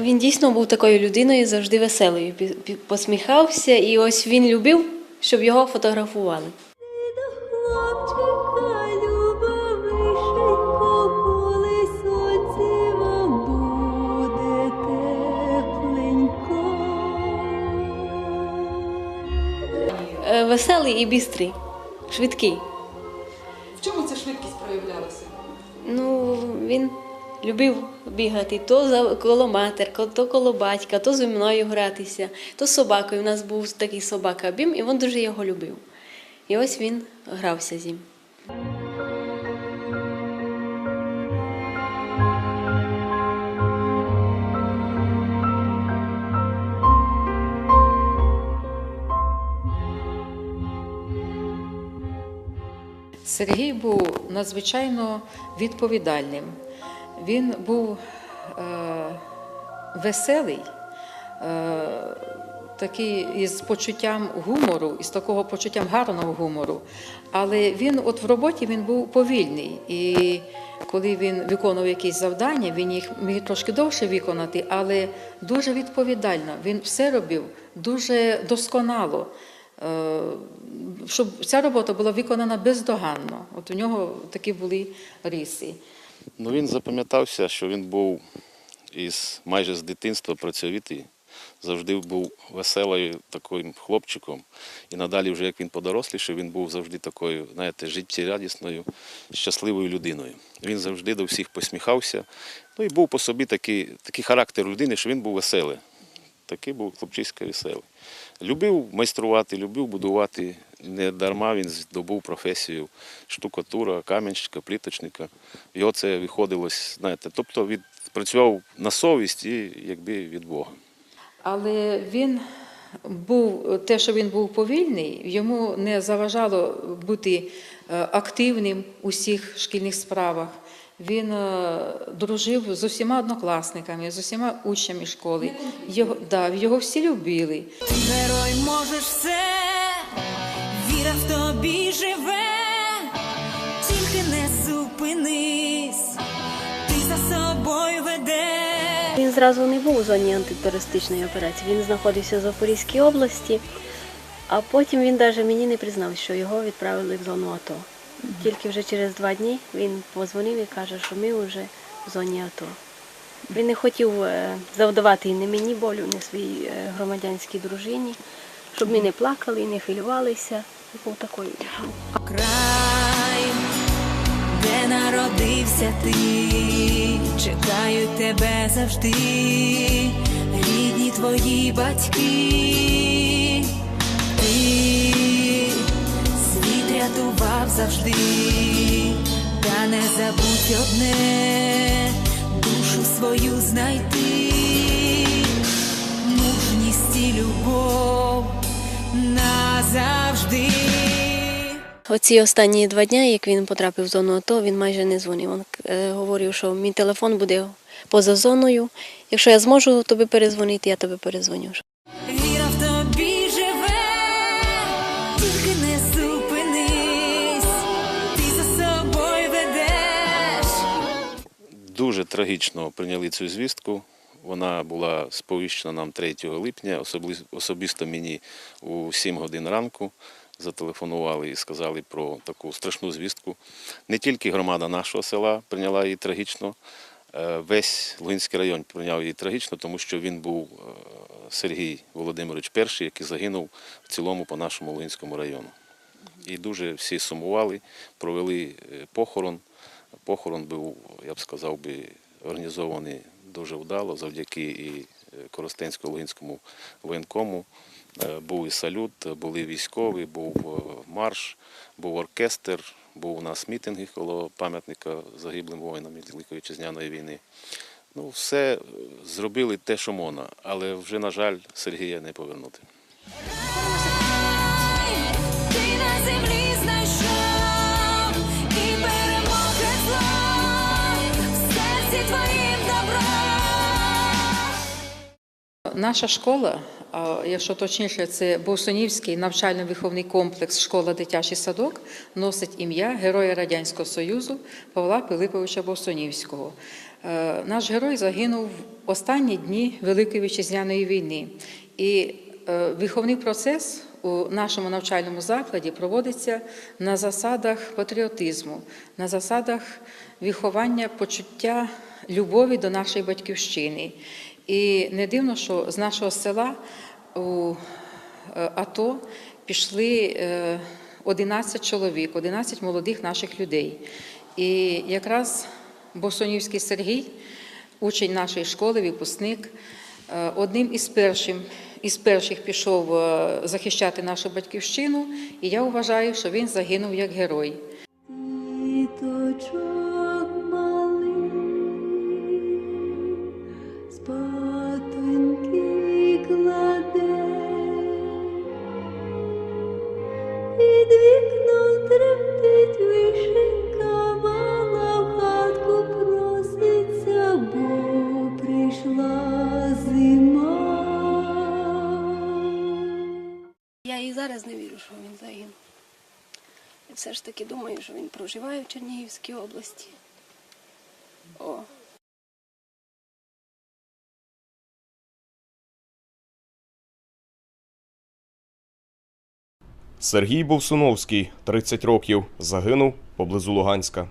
Він дійсно був такою людиною, завжди веселою. Посміхався, і ось він любив, щоб його фотографували. Веселий і бістрий, швидкий. В чому ця швидкість проявлялася? Ну, він любив бігати то за коло матерка, то коло батька, то зі мною гратися, то з собакою. У нас був такий собака Бім, і він дуже його любив. І ось він грався з ним. Сергій був надзвичайно відповідальним. Він був е, веселий, е, такий із почуттям гумору, із такого почуттям гарного гумору. Але він, от в роботі, він був повільний. І коли він виконував якісь завдання, він їх міг трошки довше виконати, але дуже відповідально. Він все робив дуже досконало. Е, щоб ця робота була виконана бездоганно. От у нього такі були риси. Ну, він запам'ятався, що він був із майже з дитинства працьовитий, завжди був веселою таким хлопчиком. І надалі, вже як він подорослішав, він був завжди такою, знаєте, життєрадісною, щасливою людиною. Він завжди до всіх посміхався. Ну і був по собі такий, такий характер людини, що він був веселий. Такий був хлопчисько веселий. Любив майструвати, любив будувати. Не дарма він здобув професію штукатура, каменщика, пліточника. Його це виходилось, знаєте, тобто від, працював на совість і якби від Бога. Але він був те, що він був повільний, йому не заважало бути е, активним у всіх шкільних справах. Він е, дружив з усіма однокласниками, з усіма учнями школи. Його, да, його всі любили. Герой можеш все, віра в тобі живе, тільки не зупинись, ти за собою ведеш. Він зразу не був у зоні антитерористичної операції. Він знаходився в Запорізькій області, а потім він навіть мені не признав, що його відправили в зону АТО. Тільки вже через два дні він позвонив і каже, що ми вже в зоні АТО. Він не хотів е, завдавати ні мені болю, ні своїй е, громадянській дружині, щоб ми не плакали, не хвилювалися. Був такою. Край, де народився ти, чекають тебе завжди, рідні твої батьки, рятував завжди, та не забудь одне, душу свою знайти, мужність і любов назавжди. Оці останні два дні, як він потрапив в зону АТО, він майже не дзвонив. Він е, говорив, що мій телефон буде поза зоною. Якщо я зможу тобі перезвонити, я тобі перезвоню. Віра в тобі живе, тільки не зупинись, Дуже трагічно прийняли цю звістку. Вона була сповіщена нам 3 липня, особисто мені у 7 годин ранку зателефонували і сказали про таку страшну звістку. Не тільки громада нашого села прийняла її трагічно, е, весь Лугинський район прийняв її трагічно, тому що він був е, Сергій Володимирович перший, який загинув в цілому по нашому Лугинському району. І дуже всі сумували, провели е, похорон. Похорон був, я б сказав би, організований дуже вдало завдяки і е, Коростенсько-Лугинському воєнкому. Е, Був і салют, були військові, був е, марш, був оркестр, був у нас мітинги коло пам'ятника загиблим воїнам Великої Вітчизняної війни. Ну, все зробили те, що можна, але вже, на жаль, Сергія не повернути. Наша школа, якщо точніше, це Бовсунівський навчально-виховний комплекс Школа дитячий садок, носить ім'я Героя Радянського Союзу Павла Пилиповича Бовсунівського. Е, Наш герой загинув в останні дні Великої вітчизняної війни. І е, виховний процес у нашому навчальному закладі проводиться на засадах патріотизму, на засадах виховання почуття любові до нашої батьківщини. І не дивно, що з нашого села у е, АТО пішли е, 11 чоловік, 11 молодих наших людей. І якраз Босонівський Сергій, учень нашої школи, випускник, е, одним із перших, із перших пішов е, захищати нашу батьківщину, і я вважаю, що він загинув як герой. Все ж таки думаю, що він проживає в Чернігівській області. О, Сергій Бовсуновський, 30 років, загинув поблизу Луганська.